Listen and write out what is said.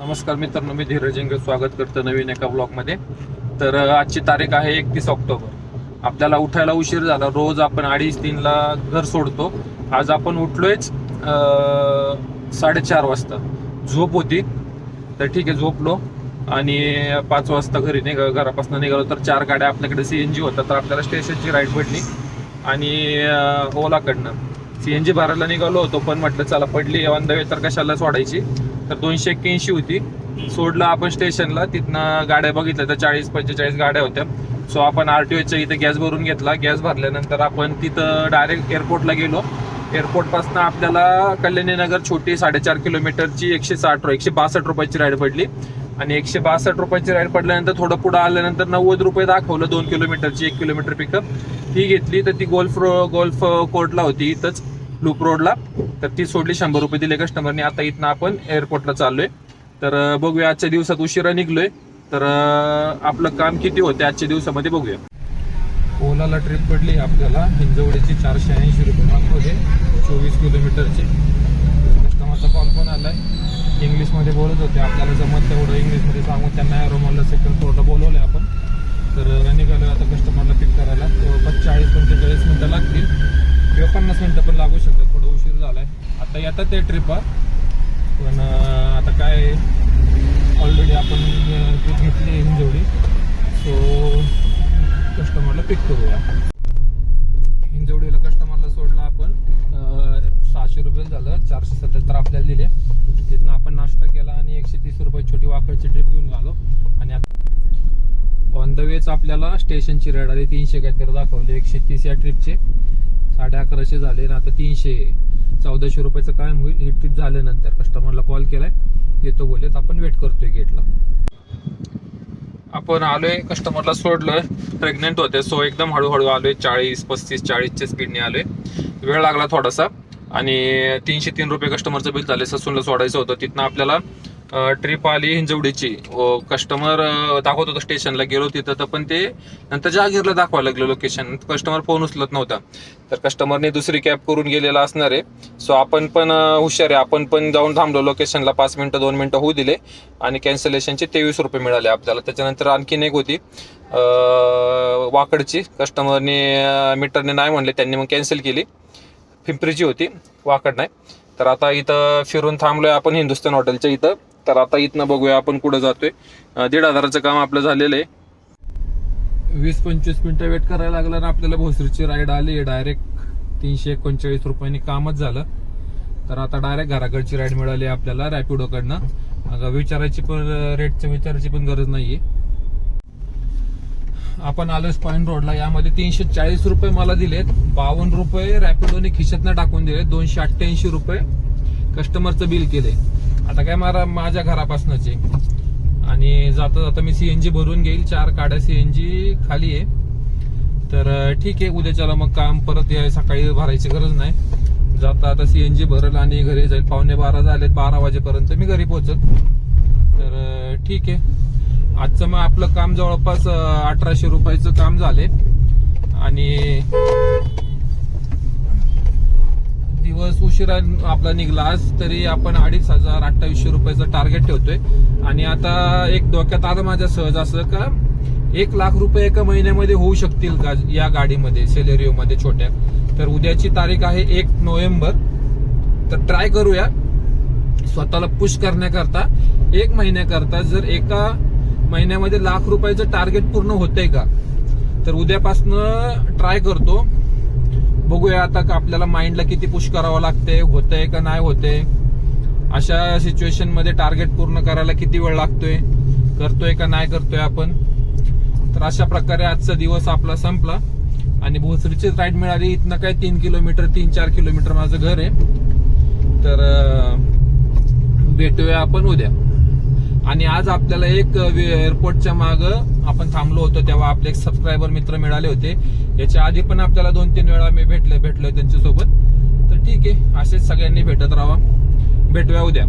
नमस्कार मित्रांनो मी धीरज इंग स्वागत करतो नवीन एका ब्लॉगमध्ये. तर आजची तारीख आहे एकतीस ऑक्टोबर. आपल्याला उठायला उशीर झाला. रोज आपण अडीच तीनला घर सोडतो. आज आपण उठलोयच साडेचार वाजता. झोप होती तर ठीक आहे झोपलो. आणि पाच वाजता घरी निघ घरापासून निघालो तर चार गाड्या आपल्याकडे जी होत्या तर आपल्याला स्टेशनची राईड पडली आणि ओलाकडनं. सी एन जी भरायला निघालो होतो पण म्हटलं चला पडली ऑन द वे तर कशाला सोडायची? तर दोनशे एक्क्याऐंशी होती. सोडलं आपण स्टेशनला. तिथनं गाड्या बघितल्या तर चाळीस पंचेचाळीस गाड्या होत्या. सो आपण आर टी ओच्या इथे गॅस भरून घेतला. गॅस भरल्यानंतर आपण तिथं डायरेक्ट एअरपोर्टला गेलो. एअरपोर्टपासून आपल्याला कल्याणी नगर छोटी साडेचार किलोमीटरची एकशे साठ एकशे बासष्ट रुपयाची राईड पडली. आणि एकशे बासष्ट रुपयाची राईड पडल्यानंतर थोडं पुढं आल्यानंतर नव्वद रुपये दाखवलं दोन किलोमीटरची एक किलोमीटर पिकअप ती घेतली. तर ती गोल्फ गोल्फ कोर्टला होती इथंच. लूप रोडला तर ती सोडली शंभर रुपये दिले कस्टमरने आता इथनं आपण एअरपोर्टला चाललोय. तर बघूया आजच्या दिवसात उशिरा निघलोय. तर आपलं काम किती होते आजच्या दिवसामध्ये बघूया. ओलाला ट्रिप पडली आपल्याला. हिंजवडीची चारशे ऐंशी रुपये दाखवले चोवीस किलोमीटरची. कस्टमरचा कॉल पण आलाय. इंग्लिशमध्ये बोलत होते. आपल्याला जमत तेवढं इंग्लिशमध्ये सांगून त्यांना एरोमॉलला सेकंड फ्लोअरला बोलवलंय आपण तर निघालो आता कस्टमरला पिक करायला जवळपास चाळीस पंचेचाळीस मिनटं लागतील किंवा पन्नास मिनटं पण लागू शकतात थोडं उशीर झालाय. आता येतात ते ट्रिप पण आता काय ऑलरेडी आपण ट्रिप घेतली आहे हिंजवडी. सो कस्टमरला पिक करूया. हिंजवडीला कस्टमरला सोडला आपण सहाशे रुपये झालं. चारशे सत्याहत्तर आपल्याला दिले. तिथनं आपण नाश्ता केला आणि एकशे तीस रुपये छोटी वाकडची ट्रिप घेऊन आलो. आणि आता ऑन द वेच आपल्याला स्टेशनची रेड आली तीनशे काहीतरी दाखवले. एकशे तीस या ट्रिपचे साडे अकराशे झाले आणि आता तीनशे. चौदाशे रुपयाचं काय होईल हे ट्रिप झाल्यानंतर. कस्टमरला कॉल केलाय. येतो बोलत आपण वेट करतोय गेटला आपण आलोय कस्टमरला सोडलोय. प्रेग्नेंट होते सो एकदम हळूहळू आलोय. चाळीस पस्तीस चाळीसच्या स्पीडने आलोय. वेळ लागला थोडासा. आणि तीनशे तीन रुपये कस्टमरचं बिल झाले ससूनला सोडायचं होतं. तिथनं आपल्याला ट्रिप आली हिंजवडीची. कस्टमर दाखवत होतो स्टेशनला गेलो तिथं तर पण ते नंतर जहागीरला दाखवायला लागलं लोकेशन कस्टमर फोन उचलत नव्हता. तर कस्टमरने दुसरी कॅब करून गेलेला असणार आहे. सो आपण पण हुशार आहे. आपण पण जाऊन थांबलो लोकेशनला पाच मिनटं दोन मिनटं होऊ दिले. आणि कॅन्सलेशनचे तेवीस रुपये मिळाले आपल्याला. त्याच्यानंतर आणखीन एक होती. वाकडची. कस्टमरने मीटरने नाही म्हणले. त्यांनी मग कॅन्सल केली. पिंपरीची होती. वाकड नाही. तर आता इथं फिरून थांबलोय आपण हिंदुस्तान हॉटेलच्या इथं. तर आता इथनं बघूया आपण कुठं जातोय. दीड हजाराचं काम आपलं झालेलं आहे. वीस पंचवीस मिनिटं वेट करायला लागलं आणि आपल्याला भोसरीची राईड आली. डायरेक्ट तीनशे एकोणचाळीस रुपयांनी कामच झालं. तर आता डायरेक्ट घराकडची राईड मिळाली आपल्याला रॅपिडोकडनं अगं विचारायची पण रेटच्या विचारायची पण गरज नाहीये. आपण आलोय पॉईंट रोडला यामध्ये तीनशे चाळीस रुपये मला दिलेत. बावन्न रुपये रॅपिडोने खिशातनं टाकून दिले दोनशे अठ्ठ्याऐंशी रुपये कस्टमरचं बिल केले आता काय मारा माझ्या घरापासूनचे आणि जाता जाता मी सीएनजी भरून घेईल चार काड्या सीएनजी खाली आहे. तर ठीक आहे उद्याच्याला मग काम परत या सकाळी भरायची गरज नाही. जाता आता सीएनजी भरल आणि घरी जाईल. पावणे बारा झालेत बारा वाजेपर्यंत मी घरी पोहोचत तर ठीक आहे. आजचं मग आपलं काम जवळपास अठराशे रुपयाचं काम झाले. आणि दिवस उशिरा आपला निघला आज तरी आपण अडीच हजार अठ्ठावीसशे रुपयाचं टार्गेट ठेवतोय. आणि आता एक डोक्यात आलं माझ्या सहज असं का एक लाख रुपये एका महिन्यामध्ये होऊ शकतील का या गाडीमध्ये सेलेरिओ मध्ये छोट्या? तर उद्याची तारीख आहे एक नोव्हेंबर. तर ट्राय करूया. स्वतःला पुश करण्याकरता एक महिन्याकरता जर एका महिन्यामध्ये लाख रुपयाचं टार्गेट पूर्ण होतंय का तर उद्यापासनं ट्राय करतो. बघूया आता का आपल्याला माइंडला किती पुश करावं लागते होतंय का नाही होते अशा सिच्युएशनमध्ये टार्गेट पूर्ण करायला किती वेळ लागतोय करतोय का नाही करतोय आपण. तर अशा प्रकारे आजचा दिवस आपला संपला. आणि भोसरीचीच राईड मिळाली इथनं काय तीन किलोमीटर तीन चार किलोमीटर माझं घर आहे. तर भेटूया आपण उद्या. आणि आज आपल्याला एक एअरपोर्टच्या मागं आपण थांबलो होतो तेव्हा आपले एक सबस्क्रायबर मित्र मिळाले होते. याच्या आधी पण आपल्याला दोन तीन वेळा मी भेटले भेटलो त्यांच्यासोबत. तर ठीक आहे असेच सगळ्यांनी भेटत राहा भेटूया उद्या.